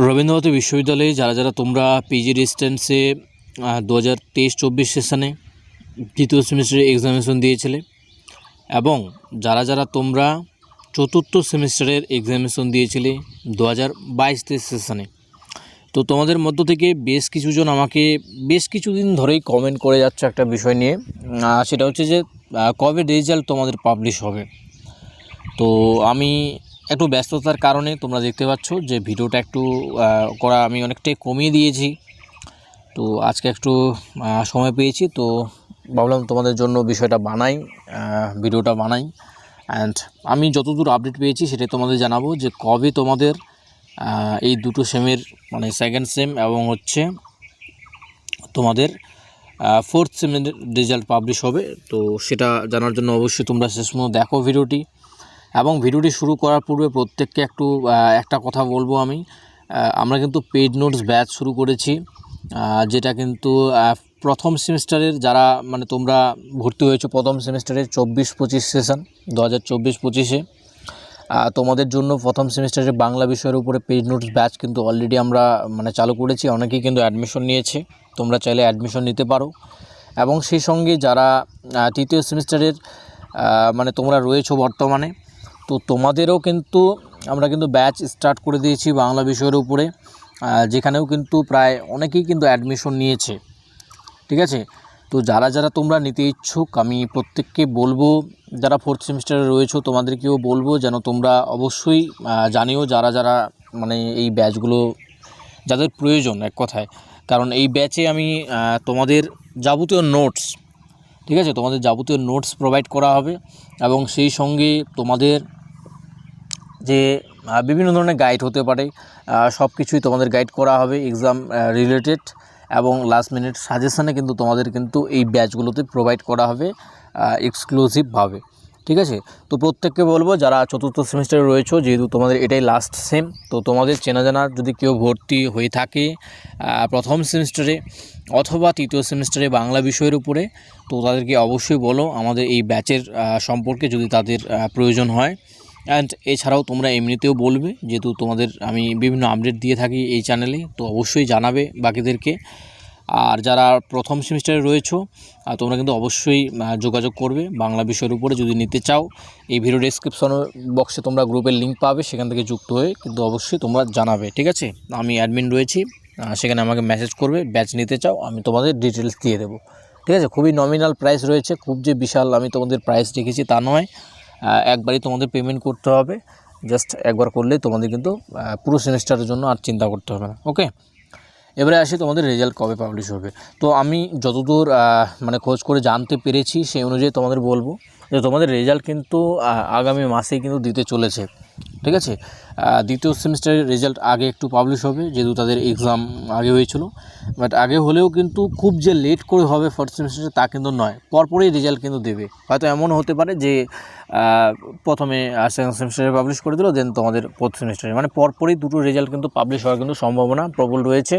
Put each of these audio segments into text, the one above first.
রবীন্দ্রনাথ বিশ্ববিদ্যালয়ে যারা যারা তোমরা পিজি ডিস্টেন্সে দু হাজার তেইশ চব্বিশ সেশনে তৃতীয় সেমিস্টারে এক্সামিনেশন দিয়েছিলে এবং যারা যারা তোমরা চতুর্থ সেমিস্টারের এক্সামিনেশন দিয়েছিলে দু হাজার বাইশ তেইশ সেশনে তো তোমাদের মধ্য থেকে বেশ কিছুজন আমাকে বেশ কিছুদিন ধরেই কমেন্ট করে যাচ্ছে একটা বিষয় নিয়ে সেটা হচ্ছে যে কবে রেজাল্ট তোমাদের পাবলিশ হবে? তো আমি একটু ব্যস্ততার কারণে তোমরা দেখতে পাচ্ছ যে ভিডিওটা একটু করা আমি অনেকটাই কমিয়ে দিয়েছি। তো আজকে একটু সময় পেয়েছি, তো ভাবলাম তোমাদের জন্য বিষয়টা বানাই ভিডিওটা বানাই। অ্যান্ড আমি যতদূর আপডেট পেয়েছি সেটাই তোমাদের জানাব যে কবে তোমাদের এই দুটো সেমের মানে সেকেন্ড সেম এবং হচ্ছে তোমাদের ফোর্থ সেমের রেজাল্ট পাবলিশ হবে। তো সেটা জানার জন্য অবশ্যই তোমরা শেষ দেখো ভিডিওটি। এবং ভিডিওটি শুরু করার পূর্বে প্রত্যেককে একটু একটা কথা বলব আমি। আমরা কিন্তু পেড নোটস ব্যাচ শুরু করেছি। যেটা কিন্তু প্রথম সেমিস্টারের যারা মানে তোমরা ভর্তি হয়েছো প্রথম সেমিস্টারের চব্বিশ পঁচিশ সেশন দু হাজার চব্বিশ পঁচিশে। তোমাদের জন্য প্রথম সেমিস্টারের বাংলা বিষয়ের উপরে পেজ নোটস ব্যাচ কিন্তু অলরেডি আমরা মানে চালু করেছি। অনেকেই কিন্তু অ্যাডমিশন নিয়েছে। তোমরা চাইলে অ্যাডমিশন নিতে পারো। এবং সেই সঙ্গে যারা তৃতীয় সেমিস্টারের মানে তোমরা রয়েছো বর্তমানে তো তোমাদেরও কিন্তু আমরা কিন্তু ব্যাচ স্টার্ট করে দিয়েছি বাংলা বিষয়ের উপরে। যেখানেও কিন্তু প্রায় অনেকেই কিন্তু অ্যাডমিশন নিয়েছে। ঠিক আছে? তো যারা যারা তোমরা নিতে ইচ্ছুক, আমি প্রত্যেককে বলব, যারা ফোর্থ সেমিস্টারে রয়েছো, তোমাদেরকেও বলব যেন তোমরা অবশ্যই জানিও যারা যারা মানে এই ব্যাচগুলো যাদের প্রয়োজন এক কথায়। কারণ এই ব্যাচে আমি তোমাদের যাবতীয় নোটস ঠিক আছে? তোমাদের যাবতীয় নোটস প্রোভাইড করা হবে এবং সেই সঙ্গে তোমাদের যে বিভিন্ন ধরনের গাইড হতে পারে। সব কিছুই তোমাদের গাইড করা হবে এক্সাম রিলেটেড এবং লাস্ট মিনিট সাজেশানে কিন্তু তোমাদের কিন্তু এই ব্যাচগুলোতে প্রোভাইড করা হবে এক্সক্লুসিভভাবে ঠিক আছে? তো প্রত্যেককে বলব, যারা চতুর্থ সেমিস্টারে রয়েছে, যেহেতু তোমাদের এটাই লাস্ট সেম তো তোমাদের চেনা জানা যদি কেউ ভর্তি হয়ে থাকে প্রথম সেমিস্টারে অথবা তৃতীয় সেমিস্টারে বাংলা বিষয়ের উপরে, তো তাদেরকে অবশ্যই বলো, আমাদের এই ব্যাচের সম্পর্কে যদি তাদের প্রয়োজন হয়। অ্যান্ড এছাড়াও তোমরা এমনিতেও বলবে, যেহেতু তোমাদের আমি বিভিন্ন আপডেট দিয়ে থাকি এই চ্যানেলে তো অবশ্যই জানাবে বাকিদেরকে। আর যারা প্রথম সেমিস্টারে রয়েছো তোমরা কিন্তু অবশ্যই যোগাযোগ করবে বাংলা বিষয়ের উপরে যদি নিতে চাও। এই ভিডিও ডেসক্রিপশন বক্সে তোমরা গ্রুপের লিঙ্ক পাবে, সেখান থেকে যুক্ত হয়ে কিন্তু অবশ্যই তোমরা জানাবে, ঠিক আছে? আমি অ্যাডমিন রয়েছি সেখানে আমাকে মেসেজ করবে ব্যাচ নিতে চাও, আমি তোমাদের ডিটেলস দিয়ে দেবো, ঠিক আছে? খুবই নমিনাল প্রাইস রয়েছে, খুব যে বিশাল আমি তোমাদের প্রাইস রেখেছি তা নয়। একবারই তোমাদের পেমেন্ট করতে হবে। জাস্ট একবার করলে তোমাদের কিন্তু পুরো সেমিস্টারের জন্য আর চিন্তা করতে হবে না ওকে এবারে আসি তোমাদের রেজাল্ট কবে পাবলিশ হবে। তো আমি যতদূর মানে খোঁজ করে জানতে পেরেছি, সেই অনুযায়ী তোমাদের বলব যে তোমাদের রেজাল্ট কিন্তু আগামী মাসেই কিন্তু দিতে চলেছে। ঠিক আছে? দ্বিতীয় সেমিস্টারের রেজাল্ট আগে একটু পাবলিশ হবে, যেহেতু তাদের এক্সাম আগে হয়েছিল। বাট আগে হলেও কিন্তু খুব যে লেট করে হবে ফার্স্ট সেমিস্টারে তা কিন্তু নয়। পরপরই রেজাল্ট কিন্তু দেবে। হয়তো এমন হতে পারে যে প্রথমে সেকেন্ড সেমিস্টারে পাবলিশ করে দিল দেন তোমাদের ফোর্থ সেমিস্টারে মানে পরপরই দুটো রেজাল্ট কিন্তু পাবলিশ হওয়ার কিন্তু সম্ভাবনা প্রবল রয়েছে।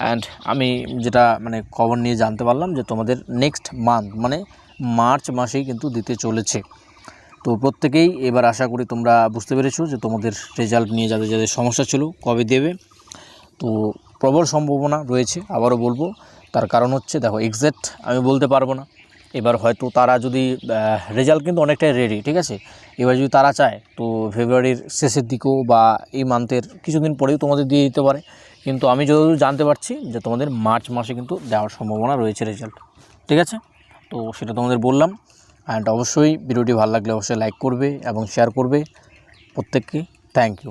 অ্যান্ড আমি যেটা মানে খবর নিয়ে জানতে পারলাম যে তোমাদের নেক্সট মান্থ মানে মার্চ মাসেই কিন্তু দিতে চলেছে। তো প্রত্যেকেই এবার আশা করি তোমরা বুঝতে পেরেছ যে তোমাদের রেজাল্ট নিয়ে যাদের যাদের সমস্যা ছিল কবে দেবে। তো প্রবল সম্ভাবনা রয়েছে, আবারও বলব। তার কারণ হচ্ছে, দেখো এক্স্যাক্ট আমি বলতে পারব না। এবার হয়তো তারা যদি রেজাল্ট কিন্তু অনেকটাই রেডি ঠিক আছে? এবার যদি তারা চায়, তো ফেব্রুয়ারির শেষের দিকেও বা এই মান্থের কিছুদিন পরেও তোমাদের দিয়ে দিতে পারে। কিন্তু আমি যতদূর জানতে পারছি যে তোমাদের মার্চ মাসে কিন্তু দেওয়ার সম্ভাবনা রয়েছে রেজাল্ট ঠিক আছে? তো সেটা তোমাদের বললাম। অ্যান্ড অবশ্যই ভিডিওটি ভালো লাগলে অবশ্যই লাইক করবে এবং শেয়ার করবে। প্রত্যেককে থ্যাংক ইউ